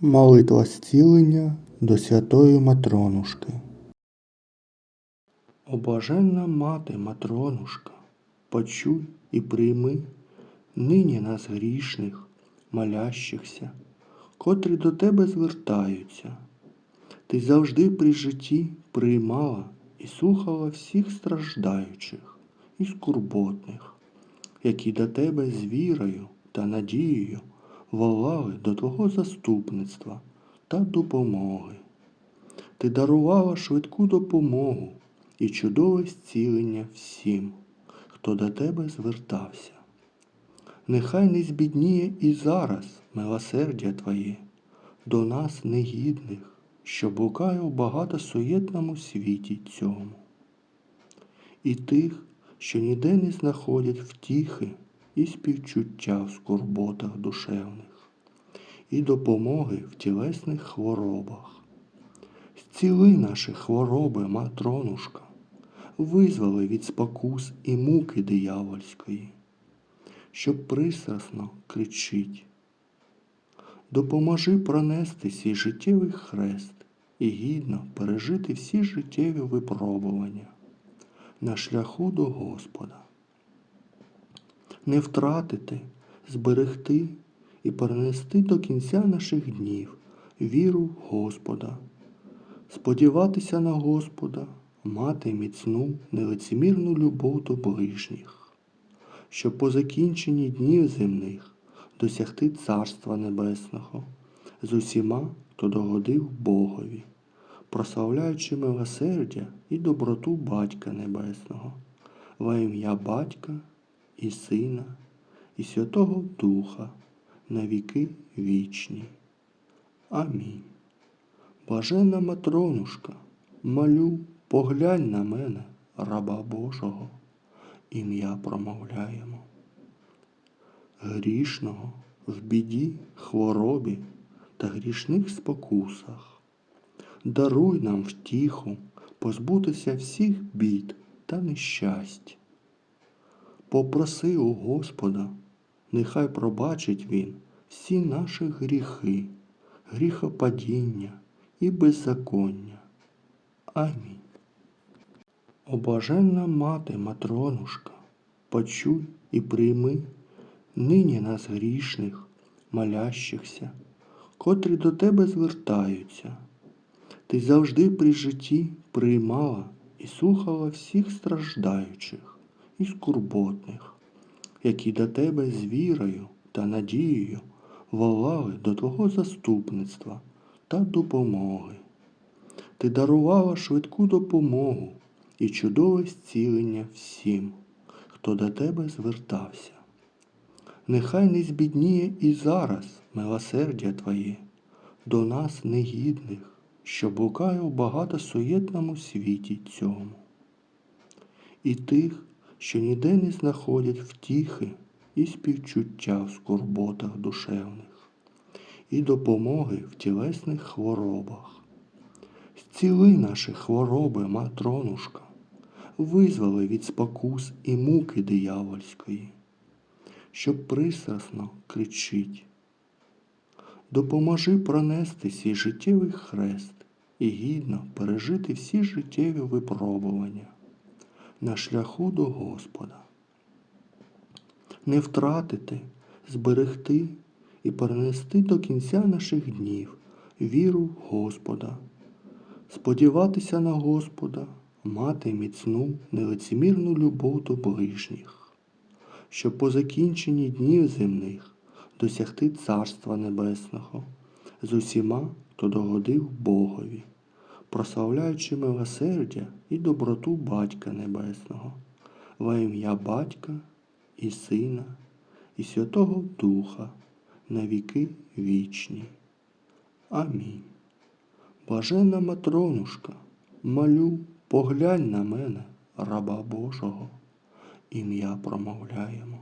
Молитва зцілення до святої Матронушки. О блаженна мати Матронушка, почуй і прийми нині нас грішних, молящихся, котрі до тебе звертаються. Ти завжди при житті приймала і слухала всіх страждаючих і скурботних, які до тебе з вірою та надією волали до Твого заступництва та допомоги. Ти дарувала швидку допомогу і чудове зцілення всім, хто до тебе звертався. Нехай не збідніє і зараз милосердя Твоє до нас негідних, що блукає у багатосуєтному світі цьому. І тих, що ніде не знаходять втіхи і співчуття в скорботах душевних, і допомоги в тілесних хворобах. Зціли наші хвороби, матронушка, визволи від спокус і муки диявольської, щоб пристрасно кричить. Допоможи пронести свій життєвий хрест і гідно пережити всі життєві випробування на шляху до Господа. Не втратити, зберегти і перенести до кінця наших днів віру в Господа, сподіватися на Господа, мати міцну, нелицемірну любов до ближніх, щоб по закінченні днів земних досягти Царства Небесного з усіма, хто догодив Богові, прославляючи милосердя і доброту Батька Небесного, во ім'я Батька і Сина, і Святого Духа на віки вічні. Амінь. Блаженна Матронушка, молю, поглянь на мене, раба Божого, ім'я промовляємо. Грішного в біді, хворобі та грішних спокусах. Даруй нам втіху позбутися всіх бід та нещасть. Попроси у Господа, нехай пробачить Він всі наші гріхи, гріхопадіння і беззаконня. Амінь. О блаженна мати Матронушка, почуй і прийми нині нас грішних, молящихся, котрі до тебе звертаються. Ти завжди при житті приймала і слухала всіх страждаючих і скурботних, які до тебе з вірою та надією волали до Твого заступництва та допомоги. Ти дарувала швидку допомогу і чудове зцілення всім, хто до тебе звертався. Нехай не збідніє і зараз милосердя Твоє до нас негідних, що блукає у багатосуєтному світі цьому. І тих, що ніде не знаходять втіхи і співчуття в скорботах душевних, і допомоги в тілесних хворобах. Зціли наші хвороби, матронушка, визволи від спокус і муки диявольської, щоб пристрасно кричить. Допоможи пронести свій життєвий хрест і гідно пережити всі життєві випробування на шляху до Господа. Не втратити, зберегти і перенести до кінця наших днів віру в Господа, сподіватися на Господа, мати міцну, нелицемірну любов до ближніх, щоб по закінченні днів земних досягти Царства Небесного з усіма, хто догодив Богові, прославляючи милосердя і доброту Батька Небесного, во ім'я Батька і Сина, і Святого Духа на віки вічні. Амінь. Блаженна Матронушка, молю, поглянь на мене, раба Божого, ім'я промовляємо.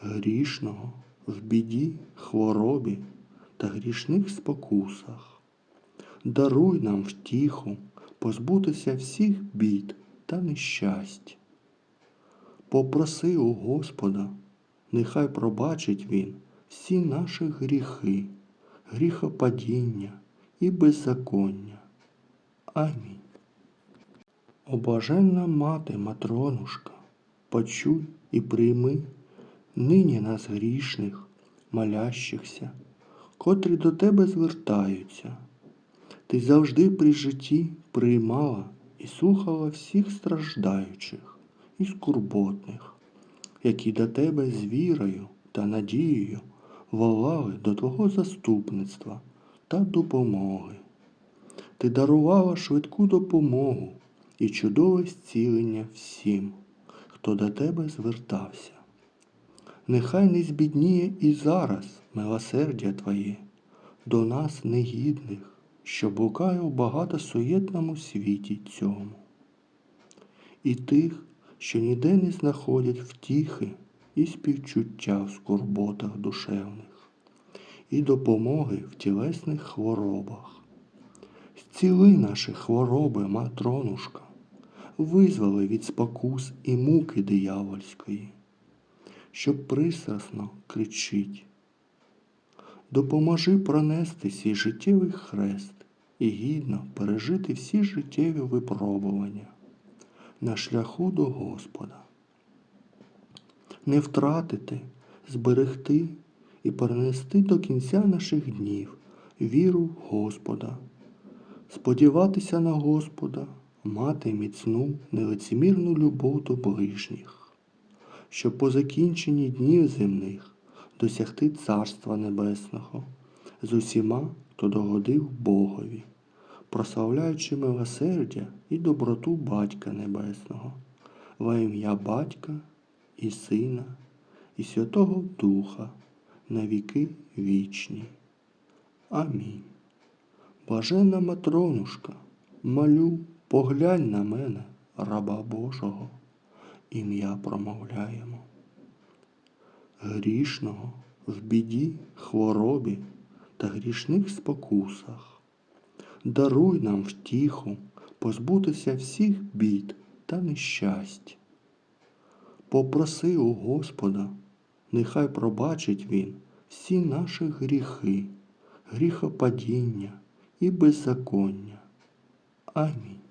Грішного в біді, хворобі та грішних спокусах. Даруй нам втіху позбутися всіх бід та нещасть. Попроси у Господа, нехай пробачить Він всі наші гріхи, гріхопадіння і беззаконня. Амінь. О блаженна мати Матронушка, почуй і прийми нині нас грішних, молящихся, котрі до тебе звертаються. Ти завжди при житті приймала і слухала всіх страждаючих і скорботних, які до тебе з вірою та надією волали до Твого заступництва та допомоги. Ти дарувала швидку допомогу і чудове зцілення всім, хто до тебе звертався. Нехай не збідніє і зараз милосердя Твоє до нас негідних, що блукає у багатосуєтному світі цьому. І тих, що ніде не знаходять втіхи і співчуття в скорботах душевних, і допомоги в тілесних хворобах. Зціли наші хвороби, матронушка, визволи від спокус і муки диявольської, щоб пристрасно кричить. Допоможи пронести свій життєвий хрест і гідно пережити всі життєві випробування на шляху до Господа. Не втратити, зберегти і перенести до кінця наших днів віру в Господа, сподіватися на Господа, мати міцну, нелицемірну любов до ближніх, щоб по закінченні днів земних досягти Царства Небесного з усіма, хто догодив Богові, прославляючи милосердя і доброту Батька Небесного, во ім'я Батька і Сина, і Святого Духа на віки вічні. Амінь. Блаженна Матронушка, молю, поглянь на мене, раба Божого, ім'я промовляємо. Грішного в біді, хворобі та грішних спокусах. Даруй нам втіху позбутися всіх бід та нещасть. Попроси у Господа, нехай пробачить Він всі наші гріхи, гріхопадіння і беззаконня. Амінь.